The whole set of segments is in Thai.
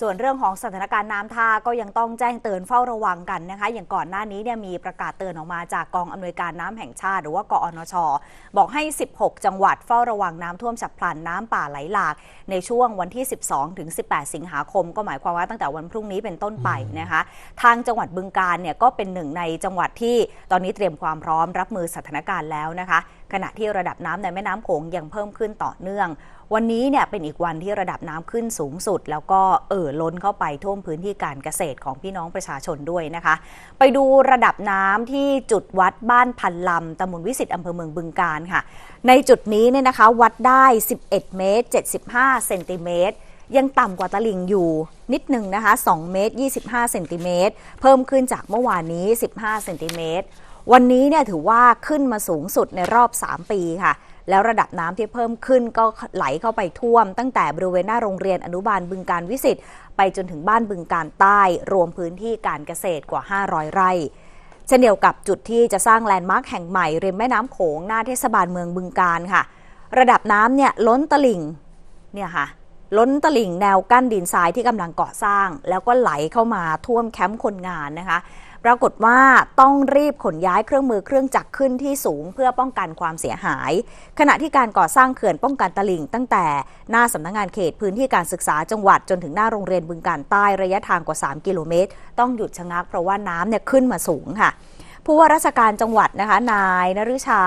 ส่วนเรื่องของสถานการณ์น้ำท่าก็ยังต้องแจ้งเตือนเฝ้าระวังกันนะคะ อย่างก่อนหน้านี้เนี่ยมีประกาศเตือนออกมาจากกองอำนวยการน้ำแห่งชาติ หรือว่ากอนช บอกให้ 16 จังหวัดเฝ้าระวังน้ำท่วมฉับพลันน้ำป่าไหลหลาก ในช่วงวันที่ 12 ถึง 18 สิงหาคม ก็หมายความว่าตั้งแต่วันพรุ่งนี้เป็นต้นไปนะคะ ทางจังหวัดบึงการเนี่ยก็เป็นหนึ่งในจังหวัดที่ตอนนี้เตรียมความพร้อมรับมือสถานการณ์แล้วนะคะ ขณะที่ระดับน้ำในแม่น้ำโขงยังเพิ่มขึ้นต่อเนื่อง วันนี้เนี่ยเป็นอีกวันที่ระดับน้ำขึ้นสูงสุด แล้วก็เอ่อล้นเข้าไปท่วมพื้นที่การเกษตรของพี่น้องประชาชนด้วยนะคะ ไปดูระดับน้ำที่จุดวัดบ้านพันลำตำบลวิสิตอำเภอเมืองบึงการค่ะ ในจุดนี้เนี่ยนะคะวัดได้ 11 เมตร 75 เซนติเมตรยังต่ำกว่าตลิ่งอยู่นิดหนึ่งนะคะ 2 เมตร 25 เซนติเมตร เพิ่มขึ้นจากเมื่อวานนี้ 15 เซนติเมตร วันนี้เนี่ยถือว่าขึ้นมาสูงสุดในรอบ 3 ปีค่ะ แล้วระดับน้ำที่เพิ่มขึ้นก็ไหลเข้าไปท่วม ตั้งแต่บริเวณหน้าโรงเรียนอนุบาลบึงการวิสิตไปจนถึงบ้านบึงการใต้ รวมพื้นที่การเกษตรกว่า 500 ไร่เช่นเดียวกับจุดที่จะสร้างแลนด์มาร์คแห่งใหม่ริมแม่น้ำโขงหน้าเทศบาลเมืองบึงการค่ะ ระดับน้ำเนี่ยล้นตลิ่งเนี่ยค่ะล้นตลิ่งแนวกั้นดินทรายที่กำลังก่อสร้าง แล้วก็ไหลเข้ามาท่วมแคมป์คนงานนะคะ ปรากฏว่าต้องรีบขนย้ายเครื่องมือเครื่องจักรขึ้นที่สูงเพื่อป้องกันความเสียหาย ขณะที่การก่อสร้างเขื่อนป้องกันตลิ่ง ตั้งแต่หน้าสำนักงงานเขตพื้นที่การศึกษาจังหวัดจนถึงหน้าโรงเรียนบึงการใต้ระยะทางกว่า 3 กิโลเมตร ต้องหยุดชะงักเพราะว่าน้ำเนี่ยขึ้นมาสูงค่ะ ผู้ว่าราชการจังหวัดนะคะ นายนฤชา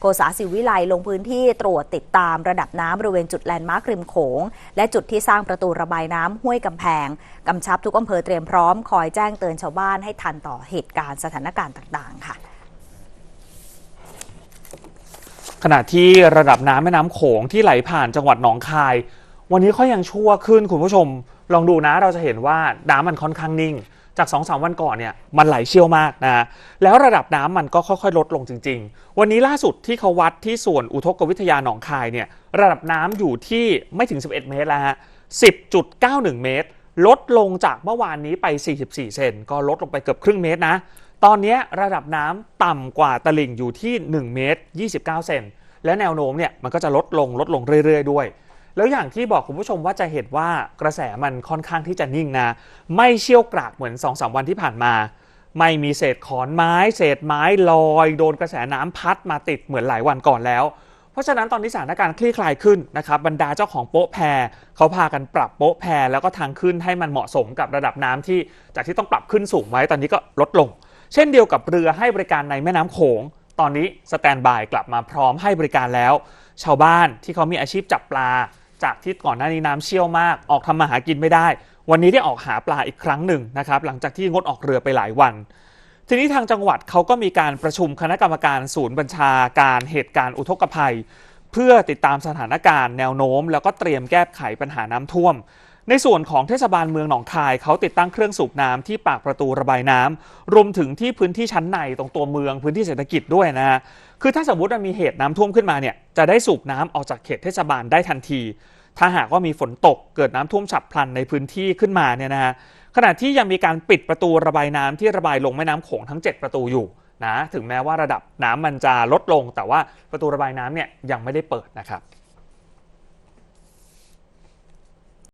โกษาศิวิไลลงพื้นที่ตรวจติดตามระดับน้ำบริเวณจุดแลนด์มาร์คริมโขง และจุดที่สร้างประตูระบายน้ำห้วยกำแพงกำชับทุกอำเภอเตรียมพร้อมคอยแจ้งเตือนชาวบ้านให้ทันต่อเหตุการณ์สถานการณ์ต่าง ๆ ค่ะขณะที่ระดับน้ำแม่น้ำโขงที่ไหลผ่านจังหวัดหนองคาย วันนี้ก็ยังชั่วขึ้นคุณผู้ชม ลองดูนะเราจะเห็นว่าน้ำมันค่อนข้างนิ่ง จาก2อสวันก่อนเนี่ยมันไหลเชี่ยวมากนะแล้วระดับน้ำมันก็ค่อยๆ ลดลงจริง ๆ วันนี้ล่าสุดที่เขาวัดที่ส่วนอุทกวิทยาหนองคายเนี่ยระดับน้ำอยู่ที่ไม่ถึง 11 เมตรแล้วฮะ10.91 เมตร ลดลงจากเมื่อวานนี้ไป 44 เซนก็ลดลงไปเกือบครึ่งเมตรนะตอนนี้ระดับน้ำต่ำกว่าตลิ่งอยู่ที่ 1 เมตร 29 เซนและแนวโน้มเนี่ยมันก็จะลดลงลดลงเรื่อยๆ ด้วย แล้วอย่างที่บอกคุณผู้ชมว่าจะเห็นว่ากระแสมันค่อนข้างที่จะนิ่งนะ ไม่เชี่ยวกรากเหมือน2อสวันที่ผ่านมา ไม่มีเศษขอนไม้ เศษไม้ลอย โดนกระแสน้ำพัดมาติดเหมือนหลายวันก่อนแล้ว เพราะฉะนั้นตอนนี้สถานการณ์คลี่คลายขึ้นนะครับบรรดาเจ้าของโป๊ะแพรเขาพากันปรับโป๊ะแพรแล้วก็ทางขึ้นให้มันเหมาะสมกับระดับน้ำที่จากที่ต้องปรับขึ้นสูงไว้ตอนนี้ก็ลดลง เช่นเดียวกับเรือให้บริการในแม่น้ำโขงตอนนี้สแตนบายกลับมาพร้อมให้บริการแล้ว ชาวบ้านที่เขามีอาชีพจับปลา จากที่ก่อนหน้านี้น้ำเชี่ยวมาก ออกทำมาหากินไม่ได้ วันนี้ได้ออกหาปลาอีกครั้งหนึ่งนะครับ หลังจากที่งดออกเรือไปหลายวัน ทีนี้ทางจังหวัดเขาก็มีการประชุมคณะกรรมการศูนย์บัญชาการเหตุการณ์อุทกภัย เพื่อติดตามสถานการณ์แนวโน้ม แล้วก็เตรียมแก้ไขปัญหาน้ำท่วม ในส่วนของเทศบาลเมืองหนองคายเขาติดตั้งเครื่องสูบน้ำที่ปากประตูระบายน้ำรวมถึงที่พื้นที่ชั้นในตรงตัวเมืองพื้นที่เศรษฐกิจด้วยนะฮะคือถ้าสมมติว่ามีเหตุน้ำท่วมขึ้นมาเนี่ยจะได้สูบน้ำออกจากเขตเทศบาลได้ทันที ถ้าหากว่ามีฝนตกเกิดน้ำท่วมฉับพลันในพื้นที่ขึ้นมาเนี่ยนะฮะขณะที่ยังมีการปิดประตูระบายน้ำที่ระบายลงแม่น้ำโขงทั้ง 7 ประตูอยู่นะถึงแม้ว่าระดับน้ำมันจะลดลง แต่ว่าประตูระบายน้ำเนี่ยยังไม่ได้เปิดนะครับ